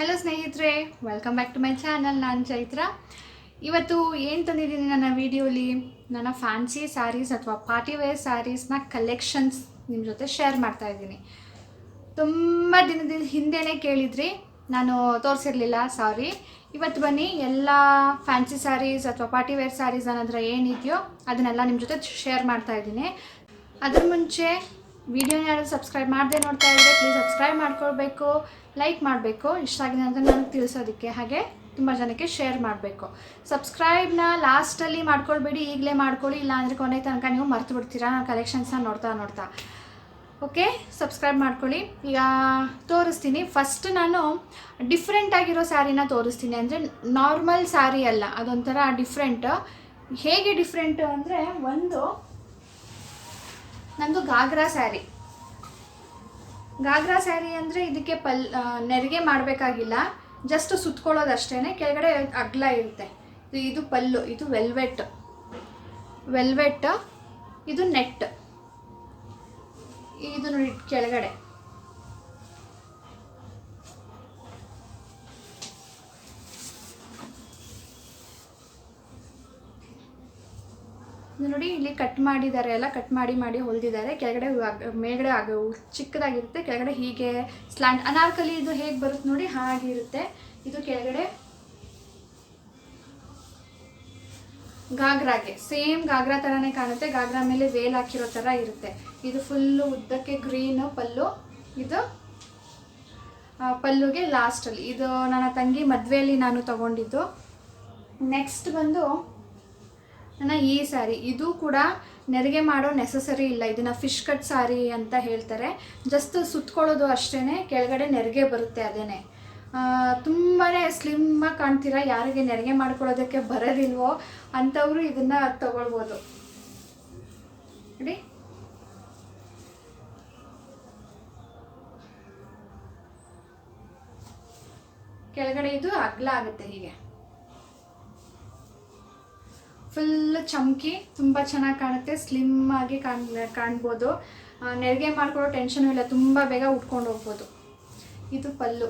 Hello ಸ್ನೇಹಿತರೆ welcome back to my channel ನಾನು ಚೈತ್ರ. ಇವತ್ತು ಏನು ತಂದಿದ್ದೀನಿ ನನ್ನ ವಿಡಿಯೋಲಿ ನನ್ನ ಫ್ಯಾನ್ಸಿ ಸ್ಯಾರೀಸ್ ಅಥವಾ ಪಾರ್ಟಿ ವೇರ್ ಸ್ಯಾರೀಸ್ನ ಕಲೆಕ್ಷನ್ಸ್ ನಿಮ್ಮ ಜೊತೆ ಶೇರ್ ಮಾಡ್ತಾ ಇದ್ದೀನಿ. ತುಂಬ ದಿನದ ಹಿಂದೆನೇ ಕೇಳಿದ್ರಿ, ನಾನು ತೋರಿಸಿರಲಿಲ್ಲ ಸಾರಿ ಇವತ್ತು ಬನ್ನಿ, ಎಲ್ಲ ಫ್ಯಾನ್ಸಿ ಸ್ಯಾರೀಸ್ ಅಥವಾ ಪಾರ್ಟಿ ವೇರ್ ಸ್ಯಾರೀಸ್ ಅನ್ನೋದ್ರ ಏನಿದೆಯೋ ಅದನ್ನೆಲ್ಲ ನಿಮ್ಮ ಜೊತೆ ಶೇರ್ ಮಾಡ್ತಾ ಇದ್ದೀನಿ. ಅದ್ರ ಮುಂಚೆ ವಿಡಿಯೋನ ಯಾರು ಸಬ್ಸ್ಕ್ರೈಬ್ ಮಾಡದೆ ನೋಡ್ತಾ ಇದ್ದರೆ ಪ್ಲೀಸ್ ಸಬ್ಸ್ಕ್ರೈಬ್ ಮಾಡ್ಕೊಳ್ಬೇಕು ಲೈಕ್ ಮಾಡಬೇಕು. ಇಷ್ಟ ಆಗಿದೆ ಅಂತ ನನಗೆ ತಿಳಿಸೋದಕ್ಕೆ ಹಾಗೆ ತುಂಬ ಜನಕ್ಕೆ ಶೇರ್ ಮಾಡಬೇಕು. ಸಬ್ಸ್ಕ್ರೈಬ್ನ ಲಾಸ್ಟಲ್ಲಿ ಮಾಡ್ಕೊಳ್ಬೇಡಿ, ಈಗಲೇ ಮಾಡ್ಕೊಳ್ಳಿ ಇಲ್ಲಾಂದರೆ ಕೊನೆ ತನಕ ನೀವು ಮರ್ತು ಬಿಡ್ತೀರಾ? ನಾನು ಕಲೆಕ್ಷನ್ಸ್ನ ನೋಡ್ತಾ ನೋಡ್ತಾ. ಓಕೆ ಸಬ್ಸ್ಕ್ರೈಬ್ ಮಾಡ್ಕೊಳ್ಳಿ. ಈಗ ತೋರಿಸ್ತೀನಿ. ಫಸ್ಟ್ ನಾನು ಡಿಫ್ರೆಂಟ್ ಆಗಿರೋ ಸ್ಯಾರಿನ ತೋರಿಸ್ತೀನಿ. ಅಂದರೆ ನಾರ್ಮಲ್ ಸ್ಯಾರಿ ಅಲ್ಲ, ಅದೊಂಥರ ಡಿಫ್ರೆಂಟ್ ಹೇಗೆ ಡಿಫ್ರೆಂಟು ಅಂದರೆ ಒಂದು ನಂದು ಗಾಗ್ರಾ ಸ್ಯಾರಿ. ಗಾಗ್ರಾ ಸ್ಯಾರಿ ಅಂದರೆ ಇದಕ್ಕೆ ಪಲ್ ನೆರಿಗೆ ಮಾಡಬೇಕಾಗಿಲ್ಲ. ಜಸ್ಟ್ ಸುತ್ಕೊಳ್ಳೋದಷ್ಟೇ ಕೆಳಗಡೆ ಅಗ್ಲ ಇರುತ್ತೆ. ಇದು ಪಲ್ಲು, ಇದು ವೆಲ್ವೆಟ್. ವೆಲ್ವೆಟ್, ಇದು ನೆಟ್. ಇದು ನೋಡಿ ಕೆಳಗಡೆ. ನೋಡಿ, ಇಲ್ಲಿ ಕಟ್ ಮಾಡಿದ್ದಾರೆ ಎಲ್ಲ ಕಟ್ ಮಾಡಿ ಮಾಡಿ ಹೊಲ್ದಿದ್ದಾರೆ. ಕೆಳಗಡೆ ಮೇಲ್ಗಡೆ ಆಗ ಚಿಕ್ಕದಾಗಿರುತ್ತೆ. ಕೆಳಗಡೆ ಹೀಗೆ ಸ್ಲ್ಯಾಂಡ್ ಅನಾರ್ಕಲಿ ಇದು ಹೇಗೆ ಬರುತ್ತೆ ನೋಡಿ ಹಾಗಿರುತ್ತೆ ಇದು ಕೆಳಗಡೆ ಗಾಗ್ರಾಗೆ, ಸೇಮ್ ಗಾಗ್ರಾ ಥರನೇ ಕಾಣುತ್ತೆ. ಗಾಗ್ರಾ ಮೇಲೆ ವೇಲ್ ಹಾಕಿರೋ ಥರ ಇರುತ್ತೆ. ಇದು ಫುಲ್ಲು ಉದ್ದಕ್ಕೆ ಗ್ರೀನು ಪಲ್ಲು. ಇದು ಪಲ್ಲುಗೆ ಲಾಸ್ಟಲ್ಲಿ ಇದು ನನ್ನ ತಂಗಿ ಮದುವೆಯಲ್ಲಿ ನಾನು ತಗೊಂಡಿದ್ದು. ನೆಕ್ಸ್ಟ್ ಬಂದು ಈ ಸ್ಯಾರಿ ಇದು ಕೂಡ ನೆರಿಗೆ ಮಾಡೋ ನೆಸಸರಿ ಇಲ್ಲ. ಇದನ್ನು ಫಿಶ್ ಕಟ್ ಸ್ಯಾರಿ ಅಂತ ಹೇಳ್ತಾರೆ. ಜಸ್ಟ್ ಸುತ್ಕೊಳ್ಳೋದು ಅಷ್ಟೇ ಕೆಳಗಡೆ ನೆರಿಗೆ ಬರುತ್ತೆ ಅದೇ ತುಂಬಾ ಸ್ಲಿಮ್ಮಾಗಿ ಕಾಣ್ತೀರಾ? ಯಾರಿಗೆ ನೆರಿಗೆ ಮಾಡ್ಕೊಳ್ಳೋದಕ್ಕೆ ಬರೋದಿಲ್ವೋ ಅಂಥವರು ಇದನ್ನು ತಗೊಳ್ಬೋದು. ನೋಡಿ ಕೆಳಗಡೆ ಇದು ಅಗ್ಲ ಆಗುತ್ತೆ ಹೀಗೆ. ಫುಲ್ ಚಮಕಿ ತುಂಬ ಚೆನ್ನಾಗಿ ಕಾಣುತ್ತೆ ಸ್ಲಿಮ್ ಆಗಿ ಕಾಣ್, ಕಾಣ್ಬೋದು. ನೆರಿಗೆ ಮಾಡ್ಕೊಳ್ಳೋ ಟೆನ್ಷನ್ ಇಲ್ಲ, ತುಂಬ ಬೇಗ ಉಟ್ಕೊಂಡು ಹೋಗ್ಬೋದು. ಇದು ಪಲ್ಲು.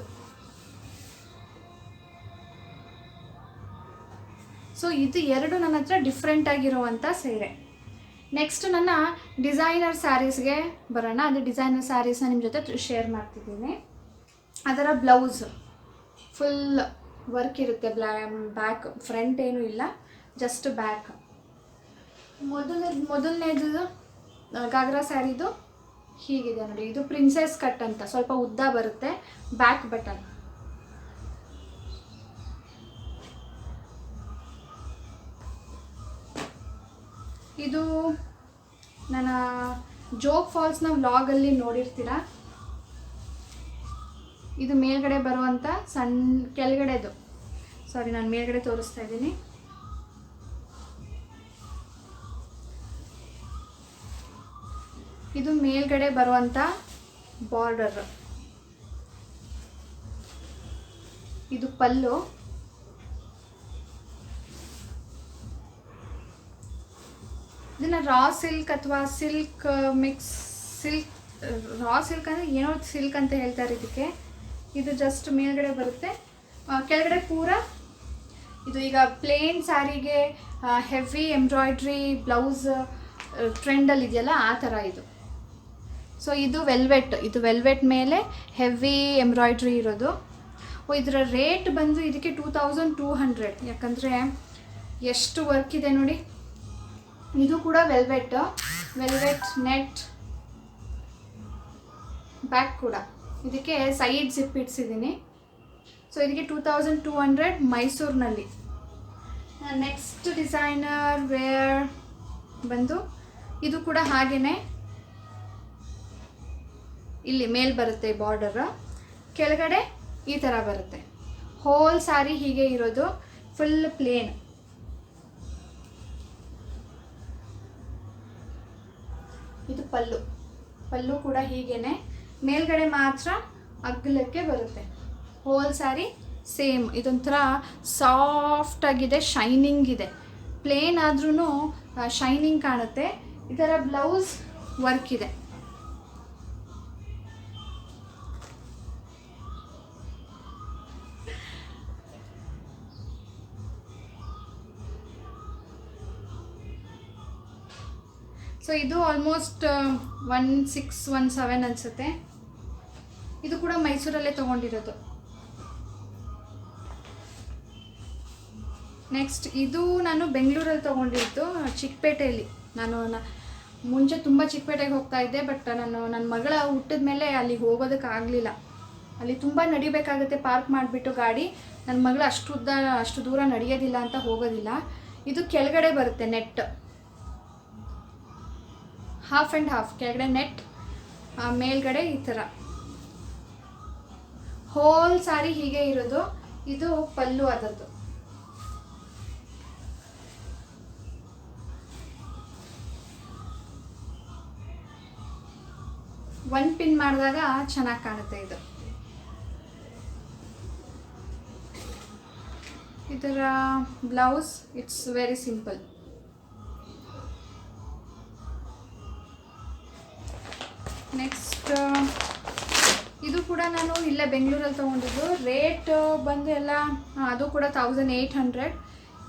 ಸೊ ಇದು ಎರಡು ನನ್ನ ಹತ್ರ ಡಿಫ್ರೆಂಟ್ ಆಗಿರುವಂಥ ಸೀರೆ. ನೆಕ್ಸ್ಟ್ ನನ್ನ ಡಿಸೈನರ್ ಸ್ಯಾರೀಸ್ಗೆ ಬರೋಣ. ಅದು ಡಿಸೈನರ್ ಸ್ಯಾರೀಸ್ನ ನಿಮ್ಮ ಜೊತೆ ಶೇರ್ ಮಾಡ್ತಿದ್ದೀನಿ. ಅದರ ಬ್ಲೌಸ್ ಫುಲ್ ವರ್ಕ್ ಇರುತ್ತೆ ಬ್ಲ್ಯಾ ಬ್ಯಾಕ್ ಫ್ರಂಟ್ ಏನೂ ಇಲ್ಲ. ಜಸ್ಟ್ ಬ್ಯಾಕ್ ಮೊದಲನೇ ಮೊದಲನೇದು ಗಾಗ್ರಾ ಸ್ಯಾರಿದು ಹೀಗಿದೆ ನೋಡಿ. ಇದು ಪ್ರಿನ್ಸೆಸ್ ಕಟ್ ಅಂತ. ಸ್ವಲ್ಪ ಉದ್ದ ಬರುತ್ತೆ. ಬ್ಯಾಕ್ ಬಟನ್ ಇದು ನನ್ನ ಜೋಗ್ ಫಾಲ್ಸ್ನ ವ್ಲಾಗಲ್ಲಿ ನೋಡಿರ್ತೀರಾ? ಇದು ಮೇಲ್ಗಡೆ ಬರುವಂಥ ಸಣ್ಣ ಕೆಳಗಡೆದು. ಸಾರಿ ನಾನು ಮೇಲ್ಗಡೆ ತೋರಿಸ್ತಾ ಇದ್ದೀನಿ. ಇದು ಮೇಲ್ಗಡೆ ಬರುವಂಥ ಬಾರ್ಡರ್ ಇದು ಪಲ್ಲು. ಇದನ್ನ ರಾ ಸಿಲ್ಕ್ ಅಥವಾ silk mix silk raw silk ಅಂದರೆ ಏನೋ ಸಿಲ್ಕ್ ಅಂತ ಹೇಳ್ತಾರೆ ಇದಕ್ಕೆ. ಇದು ಜಸ್ಟ್ ಮೇಲ್ಗಡೆ ಬರುತ್ತೆ. ಕೆಳಗಡೆ ಪೂರ ಇದು ಈಗ ಪ್ಲೇನ್ ಸ್ಯಾರಿಗೆ ಹೆವಿ ಎಂಬ್ರಾಯ್ಡ್ರಿ ಬ್ಲೌಸ್ ಟ್ರೆಂಡಲ್ಲಿ ಇದೆಯಲ್ಲ, ಆ ಥರ ಇದು. ಸೊ ಇದು ವೆಲ್ವೆಟ್ ಇದು ವೆಲ್ವೆಟ್ ಮೇಲೆ ಹೆವಿ ಎಂಬ್ರಾಯ್ಡ್ರಿ ಇರೋದು. ಇದರ ರೇಟ್ ಬಂದು ಇದಕ್ಕೆ ಟೂ ತೌಸಂಡ್ ಟೂ ಹಂಡ್ರೆಡ್ ಯಾಕಂದರೆ ಎಷ್ಟು ವರ್ಕ್ ಇದೆ ನೋಡಿ. ಇದು ಕೂಡ ವೆಲ್ವೆಟ್ ವೆಲ್ವೆಟ್ ನೆಟ್ ಬ್ಯಾಕ್ ಕೂಡ. ಇದಕ್ಕೆ ಸೈಡ್ ಜಿಪ್ ಇಡ್ಸಿದ್ದೀನಿ. ಸೊ ಇದಕ್ಕೆ ಟೂ ತೌಸಂಡ್ ಟೂ ಹಂಡ್ರೆಡ್ ಮೈಸೂರಿನಲ್ಲಿ. ನೆಕ್ಸ್ಟ್ ಡಿಸೈನರ್ ವೇರ್ ಬಂದು, ಇದು ಕೂಡ ಹಾಗೇನೆ. ಇಲ್ಲಿ ಮೇಲ್ ಬರುತ್ತೆ ಬಾರ್ಡರ್ ಕೆಳಗಡೆ ಈ ಥರ ಬರುತ್ತೆ. ಹೋಲ್ ಸಾರಿ ಹೀಗೆ ಇರೋದು ಫುಲ್ ಪ್ಲೇನ್ ಇದು ಪಲ್ಲು. ಪಲ್ಲು ಕೂಡ ಹೀಗೇನೆ. ಮೇಲ್ಗಡೆ ಮಾತ್ರ ಅಗ್ಲಕ್ಕೆ ಬರುತ್ತೆ. ಹೋಲ್ ಸಾರಿ ಸೇಮ್ ಇದೊಂಥರ ಸಾಫ್ಟ್ ಆಗಿದೆ ಶೈನಿಂಗ್ ಇದೆ. ಪ್ಲೇನ್ ಆದ್ರೂ ಶೈನಿಂಗ್ ಕಾಣುತ್ತೆ. ಇದರ ಬ್ಲೌಸ್ ವರ್ಕ್ ಇದೆ. ಸೊ ಇದು almost one six one seven ಅನಿಸುತ್ತೆ. ಇದು ಕೂಡ ಮೈಸೂರಲ್ಲೇ ತೊಗೊಂಡಿರೋದು. ನೆಕ್ಸ್ಟ್ ಇದು ನಾನು ಬೆಂಗಳೂರಲ್ಲಿ ತೊಗೊಂಡಿದ್ದು, ಚಿಕ್ಕಪೇಟೆಯಲ್ಲಿ. ನಾನು ಮುಂಚೆ ತುಂಬ ಚಿಕ್ಕಪೇಟೆಗೆ ಹೋಗ್ತಾ ಇದ್ದೆ ಬಟ್ ನಾನು ನನ್ನ ಮಗಳ ಹುಟ್ಟಿದ ಮೇಲೆ ಅಲ್ಲಿಗೆ ಹೋಗೋದಕ್ಕಾಗಲಿಲ್ಲ ಅಲ್ಲಿ ತುಂಬ ನಡಿಬೇಕಾಗುತ್ತೆ, ಪಾರ್ಕ್ ಮಾಡಿಬಿಟ್ಟು ಗಾಡಿ. ನನ್ನ ಮಗಳು ಅಷ್ಟು ಉದ್ದ ಅಷ್ಟು ದೂರ ನಡೆಯೋದಿಲ್ಲ ಅಂತ ಹೋಗೋದಿಲ್ಲ. ಇದು ಕೆಳಗಡೆ ಬರುತ್ತೆ ನೆಟ್. ಹಾಫ್ ಆ್ಯಂಡ್ ಹಾಫ್ ಕೆಳಗಡೆ ನೆಟ್ ಮೇಲ್ಗಡೆ ಈ ಥರ ಹೋಲ್ ಸಾರಿ ಹೀಗೆ ಇರೋದು, ಇದು ಪಲ್ಲು ಆದದ್ದು. ಒನ್ ಪಿನ್ ಮಾಡಿದಾಗ ಚೆನ್ನಾಗಿ ಕಾಣುತ್ತೆ ಇದು. ಇದರ blouse it's very simple next ಇದು ಕೂಡ ನಾನು ಇಲ್ಲೇ ಬೆಂಗಳೂರಲ್ಲಿ ತೊಗೊಂಡಿದ್ದು. ರೇಟ್ ಬಂದು ಎಲ್ಲ ಅದು ಕೂಡ ತೌಸಂಡ್ ಏಯ್ಟ್ ಹಂಡ್ರೆಡ್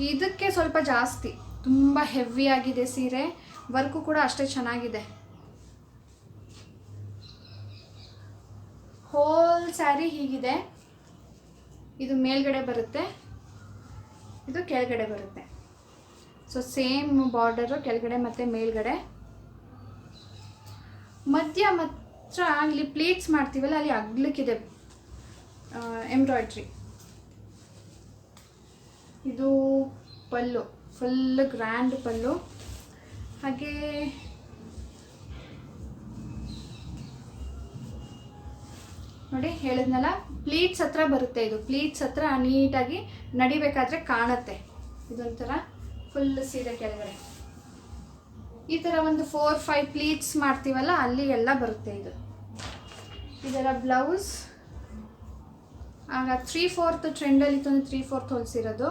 ಇದಕ್ಕೆ ಸ್ವಲ್ಪ ಜಾಸ್ತಿ. ತುಂಬ ಹೆವಿ ಆಗಿದೆ ಸೀರೆ. ವರ್ಕು ಕೂಡ ಅಷ್ಟೇ ಚೆನ್ನಾಗಿದೆ. ಹೋಲ್ ಸ್ಯಾರಿ ಹೀಗಿದೆ. ಇದು ಮೇಲ್ಗಡೆ ಬರುತ್ತೆ. ಇದು ಕೆಳಗಡೆ ಬರುತ್ತೆ. ಸೊ ಸೇಮ್ ಬಾರ್ಡರು ಕೆಳಗಡೆ ಮತ್ತು ಮೇಲ್ಗಡೆ. ಮಧ್ಯ ಮಾತ್ರ ಇಲ್ಲಿ ಪ್ಲೇಟ್ಸ್ ಮಾಡ್ತೀವಲ್ಲ, ಅಲ್ಲಿ ಅಗ್ಲಿಕ್ಕಿದೆ ಎಂಬ್ರಾಯ್ಡ್ರಿ ಇದು ಪಲ್ಲು ಫುಲ್ ಗ್ರ್ಯಾಂಡ್ ಪಲ್ಲು. ಹಾಗೆ ನೋಡಿ ಹೇಳಿದ್ನಲ್ಲ ಪ್ಲೀಟ್ಸ್ ಹತ್ರ ಬರುತ್ತೆ ಇದು. ಪ್ಲೀಟ್ಸ್ ಹತ್ರ ನೀಟಾಗಿ ನಡಿಬೇಕಾದ್ರೆ ಕಾಣುತ್ತೆ. ಇದೊಂಥರ ಫುಲ್ ಸೀರೆ ಕೆಳಗಡೆ. ಈ ಥರ ಒಂದು ಫೋರ್ ಫೈವ್ ಪ್ಲೀಟ್ಸ್ ಮಾಡ್ತೀವಲ್ಲ, ಅಲ್ಲಿ ಎಲ್ಲ ಬರುತ್ತೆ ಇದು. ಇದರ ಬ್ಲೌಸ್ ಆಗ ತ್ರೀ ಫೋರ್ತ್ ಟ್ರೆಂಡಲ್ಲಿ ಇತ್ತು ತ್ರೀ ಫೋರ್ತ್ ಹೊಲಿಸಿರೋದು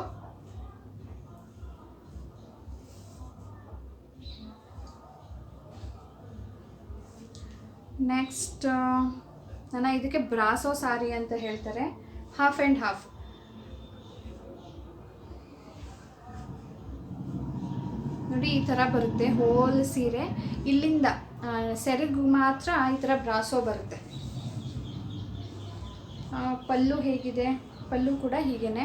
ನೆಕ್ಸ್ಟ್ ನನ್ನ ಇದಕ್ಕೆ ಬ್ರಾಸೋ ಸಾರಿ ಅಂತ ಹೇಳ್ತಾರೆ. ಹಾಫ್ ಆ್ಯಂಡ್ ಹಾಫ್ ನೋಡಿ, ಈ ಥರ ಬರುತ್ತೆ ಹೋಲ್ ಸೀರೆ. ಇಲ್ಲಿಂದ ಸೆರೆಗೆ ಮಾತ್ರ ಈ ಥರ ಬ್ರಾಸೋ ಬರುತ್ತೆ. ಪಲ್ಲು ಹೇಗಿದೆ? ಪಲ್ಲು ಕೂಡ ಹೀಗೇನೆ.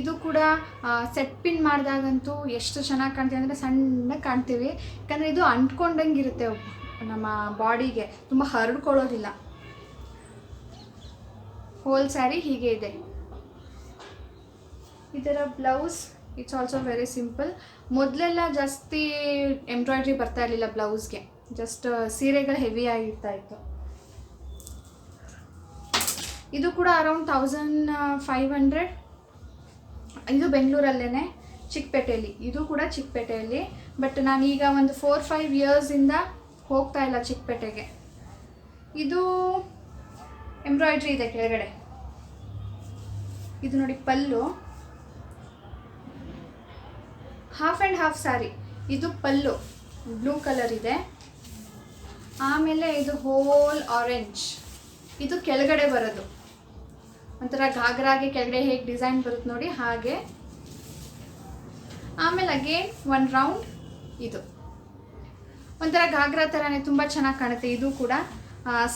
ಇದು ಕೂಡ ಸೆಟ್ ಪಿನ್ ಮಾಡಿದಾಗಂತೂ ಎಷ್ಟು ಚೆನ್ನಾಗಿ ಕಾಣ್ತೀವಿ ಅಂದರೆ ಸಣ್ಣಗೆ ಕಾಣ್ತೀವಿ. ಯಾಕಂದರೆ ಇದು ಅಂಟ್ಕೊಂಡಂಗೆ ಇರುತ್ತೆ ನಮ್ಮ ಬಾಡಿಗೆ. ತುಂಬ ಹರಡ್ಕೊಳ್ಳೋದಿಲ್ಲ. ಹೋಲ್ ಸ್ಯಾರಿ ಹೀಗೆ ಇದೆ. ಇದರ blouse it's also very simple ಮೊದಲೆಲ್ಲ ಜಾಸ್ತಿ ಎಂಬ್ರಾಯ್ಡ್ರಿ ಬರ್ತಾ ಇರಲಿಲ್ಲ ಬ್ಲೌಸ್ಗೆ ಜಸ್ಟ್ ಸೀರೆಗಳು ಹೆವಿ ಆಗಿರ್ತಾ ಇತ್ತು. ಇದು ಕೂಡ ಅರೌಂಡ್ ಥೌಸಂಡ್ ಫೈವ್ ಹಂಡ್ರೆಡ್ ಇದು ಬೆಂಗಳೂರಲ್ಲೇ ಚಿಕ್ಕಪೇಟೆಯಲ್ಲಿ. ಇದು ಕೂಡ ಚಿಕ್ಕಪೇಟೆಯಲ್ಲಿ. ಬಟ್ ನಾನೀಗ ಒಂದು ಫೋರ್ ಫೈವ್ ಇಯರ್ಸಿಂದ ಹೋಗ್ತಾ ಇಲ್ಲ ಚಿಕ್ಕಪೇಟೆಗೆ. ಇದು ಎಂಬ್ರಾಯ್ಡ್ರಿ ಇದೆ ಕೆಳಗಡೆ. ಇದು ನೋಡಿ pallu. Half and half sari ಇದು ಪಲ್ಲು. ಬ್ಲೂ ಕಲರ್ ಇದೆ. ಆಮೇಲೆ ಇದು ಹೋಲ್ ಆರೆಂಜ್ ಇದು ಕೆಳಗಡೆ ಬರೋದು. ಒಂಥರ ಘಾಗ್ರಾಗೆ ಕೆಳಗಡೆ ಹೇಗೆ ಡಿಸೈನ್ ಬರುತ್ತೆ ನೋಡಿ ಹಾಗೆ. ಆಮೇಲೆ ಅಗೇನ್ ಒನ್ ರೌಂಡ್ ಇದು. ಒಂಥರ ಘಾಗ್ರಾ ಥರನೇ ತುಂಬ ಚೆನ್ನಾಗಿ ಕಾಣುತ್ತೆ. ಇದು ಕೂಡ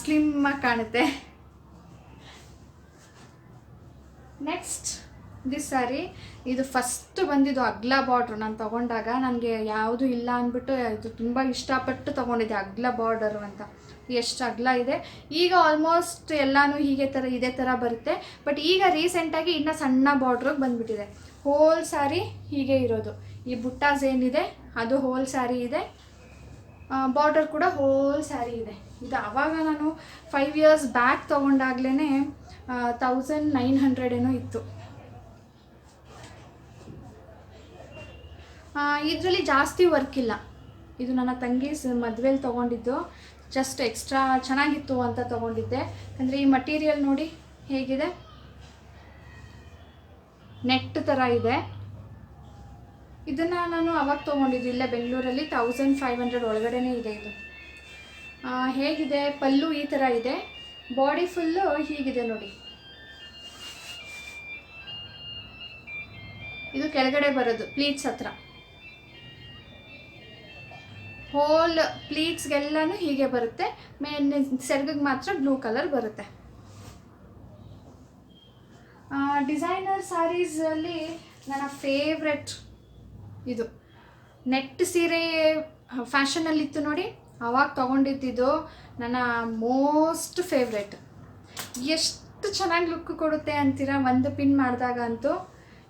ಸ್ಲಿಮ್ ಆಗಿ ಕಾಣುತ್ತೆ. ನೆಕ್ಸ್ಟ್ ದಿಸ್ ಸ್ಯಾರಿ ಇದು ಫಸ್ಟ್ ಬಂದಿದ್ದು ಅಗ್ಲ ಬಾರ್ಡ್ರು ನಾನು ತಗೊಂಡಾಗ ನನಗೆ ಯಾವುದು ಇಲ್ಲ ಅಂದ್ಬಿಟ್ಟು ಇದು ತುಂಬ ಇಷ್ಟಪಟ್ಟು ತೊಗೊಂಡಿದ್ದೆ ಅಗ್ಲ ಬಾರ್ಡರು ಅಂತ. ಎಷ್ಟು ಅಗ್ಲ ಇದೆ. ಈಗ ಆಲ್ಮೋಸ್ಟ್ ಎಲ್ಲನೂ ಹೀಗೆ ಥರ ಇದೇ ಥರ ಬರುತ್ತೆ. ಬಟ್ ಈಗ ರೀಸೆಂಟಾಗಿ ಇನ್ನು ಸಣ್ಣ ಬಾರ್ಡ್ರಿಗೆ ಬಂದುಬಿಟ್ಟಿದೆ. ಹೋಲ್ ಸ್ಯಾರಿ ಹೀಗೆ ಇರೋದು. ಈ ಬುಟ್ಟಾಸ್ ಏನಿದೆ, ಅದು ಹೋಲ್ ಸ್ಯಾರಿ ಇದೆ. ಬಾರ್ಡರ್ ಕೂಡ ಹೋಲ್ ಸ್ಯಾರಿ ಇದೆ. ಇದು ಆವಾಗ ನಾನು ಫೈವ್ ಇಯರ್ಸ್ ಬ್ಯಾಕ್ ತೊಗೊಂಡಾಗ್ಲೇ ತೌಸಂಡ್ ನೈನ್ ಹಂಡ್ರೆಡ್ ಏನೋ ಇತ್ತು. ಇದರಲ್ಲಿ ಜಾಸ್ತಿ ವರ್ಕ್ ಇಲ್ಲ. ಇದು ನನ್ನ ತಂಗಿ ಮದುವೆಲಿ ತೊಗೊಂಡಿದ್ದು. ಜಸ್ಟ್ ಎಕ್ಸ್ಟ್ರಾ ಚೆನ್ನಾಗಿತ್ತು ಅಂತ ತೊಗೊಂಡಿದ್ದೆ. ಅಂದರೆ ಈ ಮಟೀರಿಯಲ್ ನೋಡಿ ಹೇಗಿದೆ? ನೆಟ್ ಥರ ಇದೆ. ಇದನ್ನು ನಾನು ಅವಾಗ ತೊಗೊಂಡಿದ್ದು. ಇಲ್ಲೇ ಬೆಂಗಳೂರಲ್ಲಿ ತೌಸಂಡ್ ಫೈವ್ ಹಂಡ್ರೆಡ್ ಒಳಗಡೆನೇ ಇದೆ ಇದು. ಹೇಗಿದೆ? ಪಲ್ಲು ಈ ಥರ ಇದೆ. ಬಾಡಿ ಫುಲ್ಲು ಹೀಗಿದೆ ನೋಡಿ. ಇದು ಕೆಳಗಡೆ ಬರೋದು ಪ್ಲೀಟ್ಸ್ ಹತ್ರ. ಹೋಲ್ ಪ್ಲೀಟ್ಸ್ಗೆಲ್ಲನೂ ಹೀಗೆ ಬರುತ್ತೆ. ಮೇನ್ ಸೆರ್ಗಿಗೆ ಮಾತ್ರ ಬ್ಲೂ ಕಲರ್ ಬರುತ್ತೆ. ಡಿಸೈನರ್ ಸ್ಯಾರೀಸಲ್ಲಿ ನನ್ನ ಫೇವ್ರೆಟ್ ಇದು. ನೆಟ್ ಸೀರೆ ಫ್ಯಾಷನಲ್ಲಿತ್ತು ನೋಡಿ. ಅವಾಗ ತೊಗೊಂಡಿದ್ದಿದ್ದು ನನ್ನ ಮೋಸ್ಟ್ ಫೇವ್ರೆಟ್ ಎಷ್ಟು ಚೆನ್ನಾಗಿ ಲುಕ್ ಕೊಡುತ್ತೆ ಅಂತೀರಾ ಒಂದು ಪಿನ್ ಮಾಡಿದಾಗ ಅಂತೂ.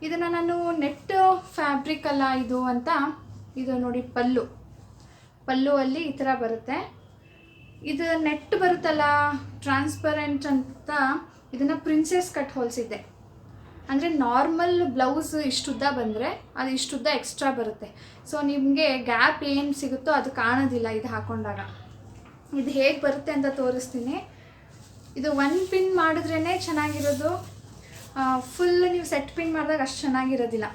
ಇದನ್ನು ನಾನು ನೆಟ್ ಫ್ಯಾಬ್ರಿಕ್ ಅಲ್ಲ ಇದು ಅಂತ. ಇದು ನೋಡಿ ಪಲ್ಲು. ಪಲ್ಲು ಅಲ್ಲಿ ಈ ಥರ ಬರುತ್ತೆ. ಇದು ನೆಟ್ ಬರುತ್ತಲ್ಲ ಟ್ರಾನ್ಸ್ಪರೆಂಟ್ ಅಂತ ಇದನ್ನು ಪ್ರಿನ್ಸೆಸ್ ಕಟ್ ಹೋಲಿಸಿದ್ದೆ. ಅಂದರೆ ನಾರ್ಮಲ್ ಬ್ಲೌಸ್ ಇಷ್ಟುದ್ದ ಬಂದರೆ ಅದು ಇಷ್ಟುದ್ದ ಎಕ್ಸ್ಟ್ರಾ ಬರುತ್ತೆ. ಸೊ ನಿಮಗೆ ಗ್ಯಾಪ್ ಏನು ಸಿಗುತ್ತೋ ಅದು ಕಾಣೋದಿಲ್ಲ ಇದು ಹಾಕೊಂಡಾಗ. ಇದು ಹೇಗೆ ಬರುತ್ತೆ ಅಂತ ತೋರಿಸ್ತೀನಿ. ಇದು ಒನ್ ಪಿನ್ ಮಾಡಿದ್ರೇ ಚೆನ್ನಾಗಿರೋದು. ಫುಲ್ ನೀವು ಸೆಟ್ ಪಿನ್ ಮಾಡಿದಾಗ ಅಷ್ಟು ಚೆನ್ನಾಗಿರೋದಿಲ್ಲ.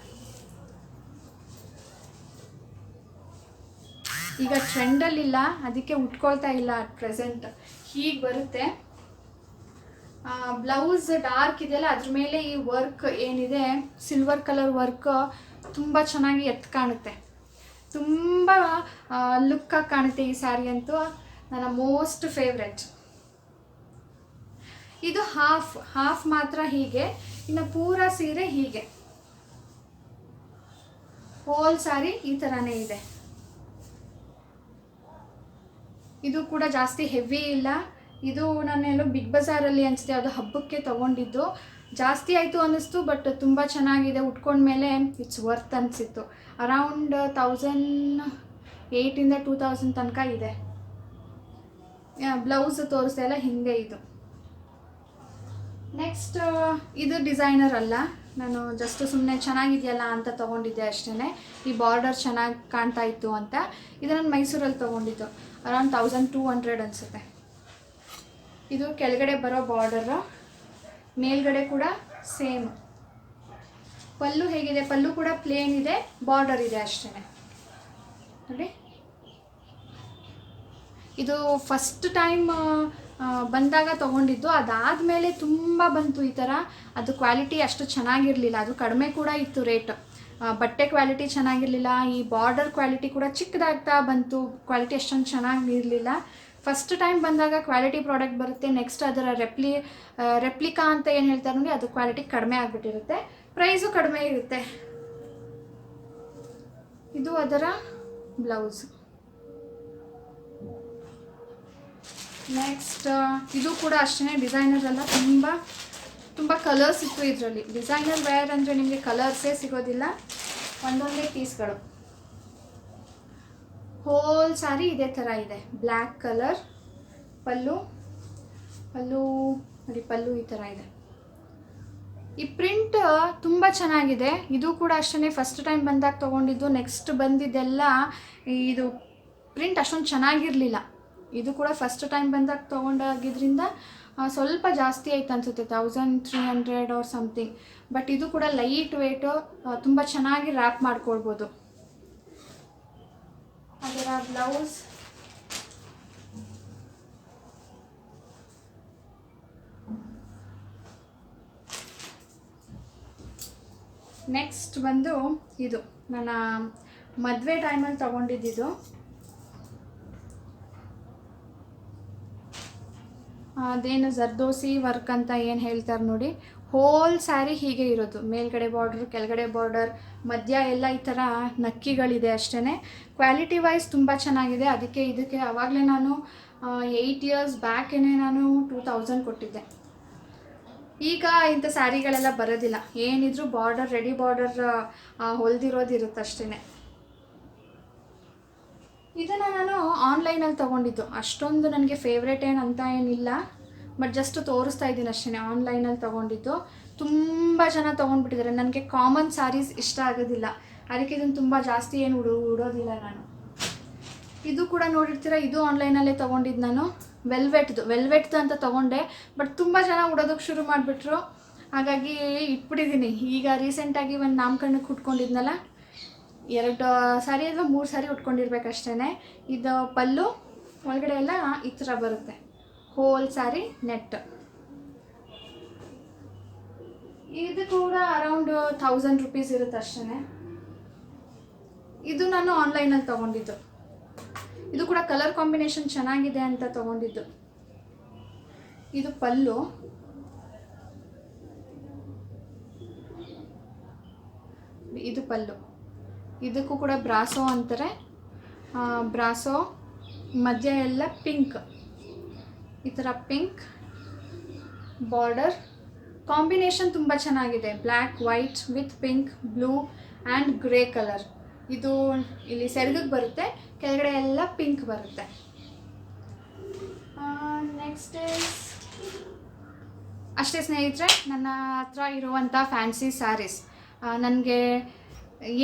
ಈಗ ಟ್ರೆಂಡಲ್ಲಿಲ್ಲ ಅದಕ್ಕೆ ಉಟ್ಕೊಳ್ತಾ ಇಲ್ಲ ಅಟ್ ಪ್ರೆಸೆಂಟ್ ಹೀಗೆ ಬರುತ್ತೆ. ಬ್ಲೌಸ್ ಡಾರ್ಕ್ ಇದೆಯಲ್ಲ, ಅದ್ರ ಮೇಲೆ ಈ ವರ್ಕ್ ಏನಿದೆ ಸಿಲ್ವರ್ ಕಲರ್ ವರ್ಕ್ ತುಂಬ ಚೆನ್ನಾಗಿ ಎತ್ತು ಕಾಣುತ್ತೆ. ತುಂಬ ಲುಕ್ಕಾಗಿ ಕಾಣುತ್ತೆ ಈ ಸ್ಯಾರಿ ಅಂತೂ. ನನ್ನ ಮೋಸ್ಟ್ ಫೇವ್ರೆಟ್ ಇದು ಹಾಫ್ ಹಾಫ್ ಮಾತ್ರ ಹೀಗೆ, ಇನ್ನು ಪೂರ ಸೀರೆ ಹೀಗೆ. ಹೋಲ್ ಸ್ಯಾರಿ ಈ ಥರನೇ ಇದೆ. ಇದು ಕೂಡ ಜಾಸ್ತಿ ಹೆವಿ ಇಲ್ಲ. ಇದು ನಾನೆಲ್ಲೋ ಬಿಗ್ ಬಜಾರಲ್ಲಿ ಅನಿಸುತ್ತೆ, ಅದು ಹಬ್ಬಕ್ಕೆ ತೊಗೊಂಡಿದ್ದು. ಜಾಸ್ತಿ ಆಯಿತು ಅನ್ನಿಸ್ತು, ಬಟ್ ತುಂಬ ಚೆನ್ನಾಗಿದೆ. ಉಟ್ಕೊಂಡ್ಮೇಲೆ ಇಟ್ಸ್ ವರ್ತ್ ಅನಿಸಿತ್ತು. ಅರೌಂಡ್ ತೌಸಂಡ್ ಏಯ್ಟಿಂದ ಟೂ ತೌಸಂಡ್ ತನಕ ಇದೆ. ಬ್ಲೌಸ್ ತೋರಿಸ್ದೆ ಎಲ್ಲ ಹಿಂದೆ ಇದು. ನೆಕ್ಸ್ಟ್ ಇದು ಡಿಸೈನರ್ ಅಲ್ಲ. ನಾನು ಜಸ್ಟ್ ಸುಮ್ಮನೆ ಚೆನ್ನಾಗಿದೆಯಲ್ಲ ಅಂತ ತೊಗೊಂಡಿದ್ದೆ ಅಷ್ಟೇ ಈ ಬಾರ್ಡರ್ ಚೆನ್ನಾಗಿ ಕಾಣ್ತಾ ಇತ್ತು ಅಂತ. ಇದು ನಾನು ಮೈಸೂರಲ್ಲಿ ತೊಗೊಂಡಿದ್ದು. ಅರೌಂಡ್ ತೌಸಂಡ್ ಟೂ ಹಂಡ್ರೆಡ್ ಅನಿಸುತ್ತೆ. ಇದು ಕೆಳಗಡೆ ಬರೋ ಬಾರ್ಡರ್ ಮೇಲ್ಗಡೆ ಕೂಡ ಸೇಮ್ ಪಲ್ಲು ಹೇಗಿದೆ? ಪಲ್ಲು ಕೂಡ ಪ್ಲೇನ್ ಇದೆ ಬಾರ್ಡರ್ ಇದೆ ಅಷ್ಟೇ ನೋಡಿ. ಇದು ಫಸ್ಟ್ ಟೈಮ್ ಬಂದಾಗ ತೊಗೊಂಡಿದ್ದು. ಅದಾದಮೇಲೆ ತುಂಬ ಬಂತು ಈ ಥರ ಅದು ಕ್ವಾಲಿಟಿ ಅಷ್ಟು ಚೆನ್ನಾಗಿರಲಿಲ್ಲ. ಅದು ಕಡಿಮೆ ಕೂಡ ಇತ್ತು ರೇಟ್ ಬಟ್ಟೆ ಕ್ವಾಲಿಟಿ ಚೆನ್ನಾಗಿರಲಿಲ್ಲ, ಈ ಬಾರ್ಡರ್ ಕ್ವಾಲಿಟಿ ಕೂಡ ಚಿಕ್ಕದಾಗ್ತಾ ಬಂತು, ಕ್ವಾಲಿಟಿ ಅಷ್ಟೊಂದು ಚೆನ್ನಾಗಿರಲಿಲ್ಲ. ಫಸ್ಟ್ ಟೈಮ್ ಬಂದಾಗ ಕ್ವಾಲಿಟಿ ಪ್ರಾಡಕ್ಟ್ ಬರುತ್ತೆ ನೆಕ್ಸ್ಟ್ ಅದರ ರೆಪ್ಲಿ ರೆಪ್ಲಿಕಾ ಅಂತ ಏನು ಹೇಳ್ತಾರೆ ನೋಡಿ ಅದು ಕ್ವಾಲಿಟಿ ಕಡಿಮೆ ಆಗಿಬಿಟ್ಟಿರುತ್ತೆ ಪ್ರೈಸು ಕಡಿಮೆ ಇರುತ್ತೆ. ಇದು ಅದರ ಬ್ಲೌಸ್ ನೆಕ್ಸ್ಟ್ ಇದು ಕೂಡ ಅಷ್ಟೇ ಡಿಸೈನರ್ ಎಲ್ಲ ತುಂಬ ತುಂಬ ಕಲರ್ಸ್ ಇತ್ತು ಇದರಲ್ಲಿ. ಡಿಸೈನರ್ ವೇರ್ ಅಂದರೆ ನಿಮಗೆ ಕಲರ್ಸೇ ಸಿಗೋದಿಲ್ಲ. ಒಂದೊಂದೇ ಪೀಸ್ಗಳು ಹೋಲ್ ಸಾರಿ ಇದೇ ಥರ ಇದೆ. ಬ್ಲ್ಯಾಕ್ ಕಲರ್ ಪಲ್ಲು ಪಲ್ಲು, ನೋಡಿ ಪಲ್ಲು ಈ ಥರ ಇದೆ. ಈ ಪ್ರಿಂಟ್ ತುಂಬ ಚೆನ್ನಾಗಿದೆ. ಇದು ಕೂಡ ಅಷ್ಟೇ ಫಸ್ಟ್ ಟೈಮ್ ಬಂದಾಗ ತೊಗೊಂಡಿದ್ದು. ನೆಕ್ಸ್ಟ್ ಬಂದಿದ್ದೆಲ್ಲ ಇದು ಪ್ರಿಂಟ್ ಅಷ್ಟೊಂದು ಚೆನ್ನಾಗಿರಲಿಲ್ಲ. ಇದು ಕೂಡ ಫಸ್ಟ್ ಟೈಮ್ ಬಂದಾಗ ತೊಗೊಂಡಾಗಿದ್ದರಿಂದ ಸ್ವಲ್ಪ ಜಾಸ್ತಿ ಆಯ್ತು ಅನಿಸುತ್ತೆ thousand three hundred or something but ಇದು ಕೂಡ ಲೈಟ್ ವೆಯ್ಟು ತುಂಬ ಚೆನ್ನಾಗಿ ರ್ಯಾಪ್ ಮಾಡ್ಕೊಳ್ಬೋದು. ಅದರ ಬ್ಲೌಸ್ ನೆಕ್ಸ್ಟ್ ಬಂದು ಇದು, ನನ್ನ ಮದುವೆ ಟೈಮಲ್ಲಿ ತೊಗೊಂಡಿದ್ದಿದ್ದು ಅದೇನು ಜರ್ದೋಸಿ ವರ್ಕ್ ಅಂತ ಏನು ಹೇಳ್ತಾರೆ ನೋಡಿ ಹೋಲ್ ಸ್ಯಾರಿ ಹೀಗೆ ಇರೋದು. ಮೇಲ್ಗಡೆ ಬಾರ್ಡರ್ ಕೆಳಗಡೆ ಬಾರ್ಡರ್ ಮಧ್ಯ ಎಲ್ಲ ಈ ಥರ ನಕ್ಕಿಗಳಿದೆ ಅಷ್ಟೇ ಕ್ವಾಲಿಟಿ ವೈಸ್ ತುಂಬ ಚೆನ್ನಾಗಿದೆ. ಅದಕ್ಕೆ ಇದಕ್ಕೆ ಆವಾಗಲೇ ನಾನು ಏಯ್ಟ್ ಇಯರ್ಸ್ ಬ್ಯಾಕೇ ನಾನು ಟೂ ತೌಸಂಡ್ ಕೊಟ್ಟಿದ್ದೆ. ಈಗ ಇಂಥ ಸ್ಯಾರಿಗಳೆಲ್ಲ ಬರೋದಿಲ್ಲ. ಏನಿದ್ರು ಬಾರ್ಡರ್ ರೆಡಿ ಬಾರ್ಡರ್ ಹೊಲ್ದಿರೋದು ಇರುತ್ತೆ ಅಷ್ಟೇ ಇದನ್ನು ನಾನು ಆನ್ಲೈನಲ್ಲಿ ತೊಗೊಂಡಿದ್ದು. ಅಷ್ಟೊಂದು ನನಗೆ ಫೇವ್ರೇಟ್ ಏನು ಅಂತ ಏನಿಲ್ಲ. ಬಟ್ ಜಸ್ಟ್ ತೋರಿಸ್ತಾ ಇದ್ದೀನಿ ಅಷ್ಟೇ ಆನ್ಲೈನಲ್ಲಿ ತೊಗೊಂಡಿದ್ದು. ತುಂಬ ಜನ ತೊಗೊಂಡ್ಬಿಟ್ಟಿದ್ದಾರೆ. ನನಗೆ ಕಾಮನ್ ಸ್ಯಾರೀಸ್ ಇಷ್ಟ ಆಗೋದಿಲ್ಲ. ಅದಕ್ಕೆ ಇದನ್ನು ತುಂಬ ಜಾಸ್ತಿ ಏನು ಉಡು, ಉಡೋದಿಲ್ಲ ನಾನು. ಇದು ಕೂಡ ನೋಡಿರ್ತೀರ, ಇದು ಆನ್ಲೈನಲ್ಲೇ ತೊಗೊಂಡಿದ್ದು ನಾನು. ವೆಲ್ವೆಟ್ದು ವೆಲ್ವೆಟ್ದು ಅಂತ ತೊಗೊಂಡೆ. ಬಟ್ ತುಂಬ ಜನ ಉಡೋದಕ್ಕೆ ಶುರು ಮಾಡಿಬಿಟ್ರು. ಹಾಗಾಗಿ ಇಟ್ಬಿಟ್ಟಿದ್ದೀನಿ. ಈಗ ರೀಸೆಂಟಾಗಿ ಒಂದು ನಾಮಕರಣಕ್ಕೆ ಉಟ್ಕೊಂಡಿದ್ನಲ್ಲ ಎರಡು ಸಾರಿ ಅಥವಾ ಮೂರು ಸಾರಿ ಉಟ್ಕೊಂಡಿರ್ಬೇಕಷ್ಟೇ ಇದು ಪಲ್ಲು, ಒಳಗಡೆ ಎಲ್ಲ ಈ ಥರ ಬರುತ್ತೆ. Whole sari, net. ಇದು ಕೂಡ ಅರೌಂಡ್ ಥೌಸಂಡ್ ರುಪೀಸ್ ಇರುತ್ತೆ ಅಷ್ಟೇ ಇದು ನಾನು ಆನ್ಲೈನಲ್ಲಿ ತೊಗೊಂಡಿದ್ದು. ಇದು ಕೂಡ ಕಲರ್ ಕಾಂಬಿನೇಷನ್ ಚೆನ್ನಾಗಿದೆ ಅಂತ ತೊಗೊಂಡಿದ್ದು. ಇದು ಪಲ್ಲು. ಇದು ಪಲ್ಲು. ಇದಕ್ಕೂ ಕೂಡ ಬ್ರಾಸೋ ಅಂತಾರೆ. ಬ್ರಾಸೋ, ಮಧ್ಯ ಎಲ್ಲ ಪಿಂಕ್. ಈ ಥರ ಪಿಂಕ್, ಬಾರ್ಡರ್. ಕಾಂಬಿನೇಷನ್ ತುಂಬ ಚೆನ್ನಾಗಿದೆ. Black, white, with pink, blue and grey colour. ಇದು ಇಲ್ಲಿ ಸೆರಗಕ್ಕೆ ಬರುತ್ತೆ, ಕೆಳಗಡೆ ಎಲ್ಲ ಪಿಂಕ್ ಬರುತ್ತೆ. ನೆಕ್ಸ್ಟ್ ಅಷ್ಟೇ ಸ್ನೇಹಿತರೆ, ನನ್ನ ಹತ್ರ ಇರುವಂಥ ಫ್ಯಾನ್ಸಿ ಸ್ಯಾರೀಸ್ ನನಗೆ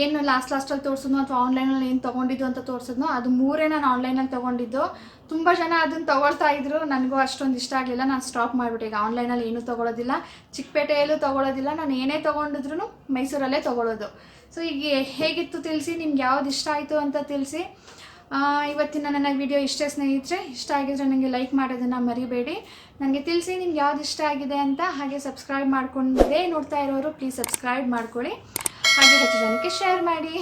ಏನು ಲಾಸ್ಟ್ ಲಾಸ್ಟಲ್ಲಿ ತೋರಿಸಿದ್ನೋ ಅಥವಾ ಆನ್ಲೈನಲ್ಲಿ ಏನು ತೊಗೊಂಡಿದ್ದು ಅಂತ ತೋರಿಸಿದ್ನೋ ಅದು ಮೂರೇ ನಾನು ಆನ್ಲೈನಲ್ಲಿ ತೊಗೊಂಡಿದ್ದು. ತುಂಬ ಜನ ಅದನ್ನು ತೊಗೊಳ್ತಾ ಇದ್ರು. ನನಗೂ ಅಷ್ಟೊಂದು ಇಷ್ಟ ಆಗಲಿಲ್ಲ. ನಾನು ಸ್ಟಾಪ್ ಮಾಡಿಬಿಟ್ಟೆ. ಈಗ ಆನ್ಲೈನಲ್ಲಿ ಏನೂ ತೊಗೊಳೋದಿಲ್ಲ. ಚಿಕ್ಕಪೇಟೆಯಲ್ಲೂ ತೊಗೊಳೋದಿಲ್ಲ. ನಾನು ಏನೇ ತೊಗೊಂಡಿದ್ರು ಮೈಸೂರಲ್ಲೇ ತೊಗೊಳೋದು. ಸೊ ಈಗ ಹೇಗಿತ್ತು ತಿಳಿಸಿ? ನಿಮ್ಗೆ ಯಾವ್ದು ಇಷ್ಟ ಆಯಿತು ಅಂತ ತಿಳಿಸಿ. ಇವತ್ತಿನ ನನ್ನ ವಿಡಿಯೋ ಇಷ್ಟೇ ಸ್ನೇಹಿತರೆ. ಇಷ್ಟ ಆಗಿದ್ರೆ ನನಗೆ ಲೈಕ್ ಮಾಡೋದನ್ನು ಮರಿಬೇಡಿ. ನನಗೆ ತಿಳಿಸಿ ನಿಮ್ಗೆ ಯಾವ್ದು ಇಷ್ಟ ಆಗಿದೆ ಅಂತ ಹಾಗೆ ಸಬ್ಸ್ಕ್ರೈಬ್ ಮಾಡ್ಕೊಂಡೇ ನೋಡ್ತಾ ಇರೋರು ಪ್ಲೀಸ್ ಸಬ್ಸ್ಕ್ರೈಬ್ ಮಾಡ್ಕೊಳ್ಳಿ. ಹಾಗೆ ಹೆಚ್ಚು ಜನಕ್ಕೆ ಶೇರ್ ಮಾಡಿ.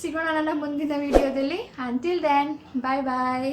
ಸಿಗೋಣ ನನ್ನ ಮುಂದಿನ ವಿಡಿಯೋದಲ್ಲಿ. ಅಂತಿಲ್ ದ್ಯಾನ್ ಬಾಯ್ ಬಾಯ್